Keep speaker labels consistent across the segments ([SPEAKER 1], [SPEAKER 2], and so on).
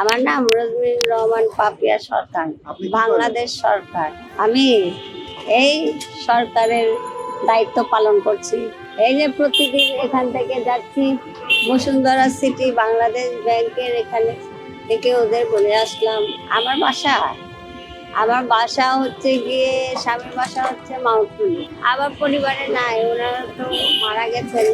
[SPEAKER 1] আমার নাম রজমিন রহমান পাপিয়া সরকার বাংলাদেশ সরকার। আমি এই সরকারের দায়িত্ব পালন করছি। এই যে প্রতিদিন এখান থেকে যাচ্ছি বসুন্ধরা সিটি বাংলাদেশ ব্যাংকের এখানে থেকে ওদের বলে আসলাম আমার বাসা আমার বাসা হচ্ছে গিয়ে স্বামীর বাসা হচ্ছে মাউন্টুলি আবার পরিবারে নাই ওনারা তো মারা গেছেন।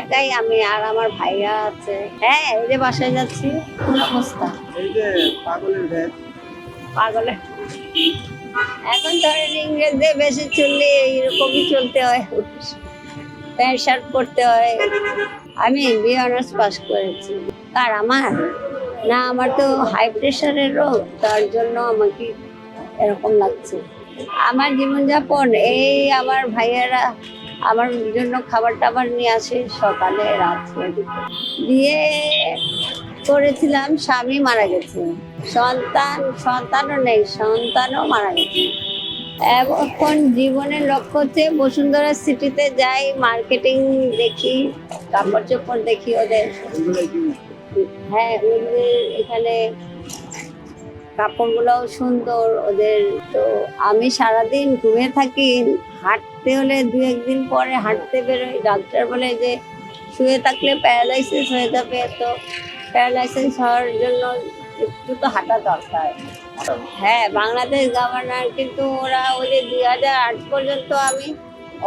[SPEAKER 1] একাই আমি আর আমার ভাইয়া আছে। হ্যাঁ এই যে বাসায় যাচ্ছি। কোন অবস্থা?
[SPEAKER 2] এই যে পাগলের ভ্যাট
[SPEAKER 1] পাগলে এখন ধরেন ইংরেজদের বেশি চললে এইরকমই চলতে হয়। প্যান্ট শার্ট পরতে হয়। আমি বি অনার্স পাস করেছি। আর আমার? না, আমার তো হাই প্রেশারের রোগ, তার জন্য আমাকে এরকম লাগছে। আমার জীবনযাপন, এই আমার ভাইয়েরা আমার জন্য খাবার টাবার নিয়ে আসে সকালে রাত দিয়ে করেছিলাম, স্বামী মারা গেছে। সন্তান, সন্তানও নেই, সন্তানও মারা গেছে। এখন জীবনের লক্ষ্য হচ্ছে বসুন্ধরা সিটিতে যাই মার্কেটিং দেখি কাপড় চোপড় দেখি ওদের। হ্যাঁ ওদের এখানে কাপড়গুলোও সুন্দর, ওদের তো আমি সারাদিন ঘুমিয়ে থাকি, হাঁটতে হলে দু একদিন পরে হাঁটতে বেরোই। ডাক্তার বলে যে, শুয়ে থাকলে প্যারালাইসিস হয়ে যাবে, তো প্যারালাইসিস হওয়ার জন্য একটু তো হাঁটা দরকার। হ্যাঁ বাংলাদেশ গভর্নর কিন্তু ওরা ওই যে দুই হাজার আট পর্যন্ত আমি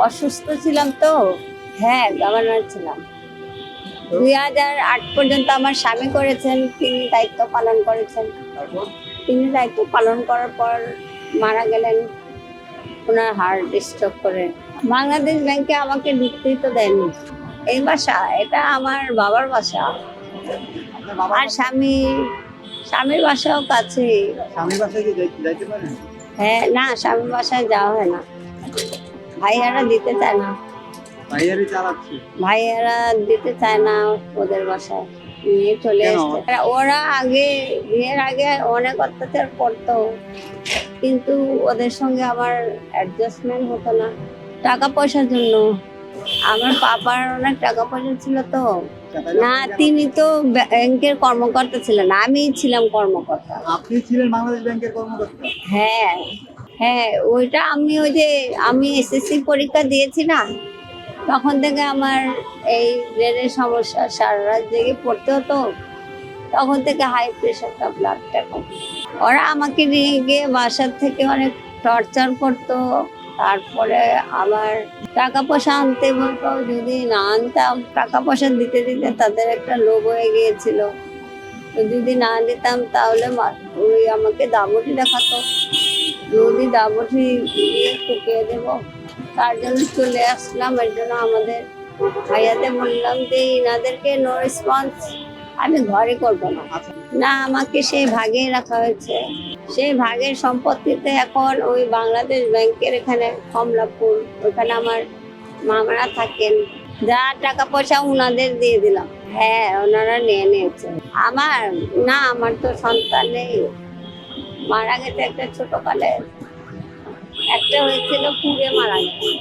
[SPEAKER 1] অসুস্থ ছিলাম তো। হ্যাঁ গভর্নর ছিলাম। দুই হাজার আট পর্যন্ত আমার স্বামী করেছেন তিনি দায়িত্ব পালন করেছেন। তিনি দায়িত্ব পালন করার পর মারা গেলেন ওনার হার্ট স্ট্রোক করে। বাংলাদেশ ব্যাংকে আমাকে ঢুকতেই তো দেয়নি। এই বাসা এটা আমার বাবার বাসা। আর স্বামী স্বামীর বাসাও কাছে। হ্যাঁ না স্বামীর বাসায় যাওয়া হয় না। ভাইয়ারা দিতে চায় না। ভাইয়ারা দিতে চায় না ওদের বাসায়। নিয়ে চলে এসছে। ওরা আগে বিয়ের আগে অনেক অত্যাচার করতো। কিন্তু ওদের সঙ্গে আমার অ্যাডজাস্টমেন্ট হতো না। টাকা পয়সার জন্য। আমার পাপার অনেক টাকা পয়সা ছিল তো। না তিনি তো ব্যাংকের কর্মকর্তা ছিলেন। আমি ছিলাম কর্মকর্তা।
[SPEAKER 2] আপনি ছিলেন বাংলাদেশ ব্যাংকের কর্মকর্তা?
[SPEAKER 1] হ্যাঁ। হ্যাঁ ওইটা আমি ওই যে আমি এসএসসি পরীক্ষা দিয়েছি না তখন থেকে আমার এই ব্রেনের সমস্যা, সারা রাত জেগে পড়তে হতো। তখন থেকে হাই প্রেশারটা ব্লাডটা কম। ওরা আমাকে নিয়ে গিয়ে বাসার থেকে অনেক টর্চার করতো। তারপরে আমার টাকা পয়সা আনতে বলতো, যদি না আনতাম, টাকা পয়সা দিতে দিতে তাদের একটা লোভ হয়ে গিয়েছিল। যদি না দিতাম তাহলে ওই আমাকে দাবটি দেখাতো। যদি দাবটি দিয়ে টুকিয়ে দেব তার জন্য চলে আসলাম, এর জন্য আমাদের ভাইয়াতে বললাম যে ইনাদেরকে নো রেসপন্স আমি ঘরে করব না। না, আমাকে সেই ভাগে রাখা হয়েছে। সেই ভাগের সম্পত্তিতে এখন ওই বাংলাদেশ ব্যাংকের এখানে কমলাপুর, ওখানে আমার মামারা থাকেন। যা টাকা পয়সা ওনাদের দিয়ে দিলাম। হ্যাঁ ওনারা নিয়ে নিয়েছে। আমার, না, আমার তো সন্তান নেই। মারা গেছে একটা ছোট কালে একটা হয়েছিল পুড়ে মারা গেছে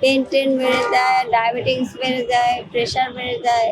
[SPEAKER 1] পেন টেন বেড়ে যায় ডায়াবেটিস বেড়ে যায় প্রেশার বেড়ে যায়।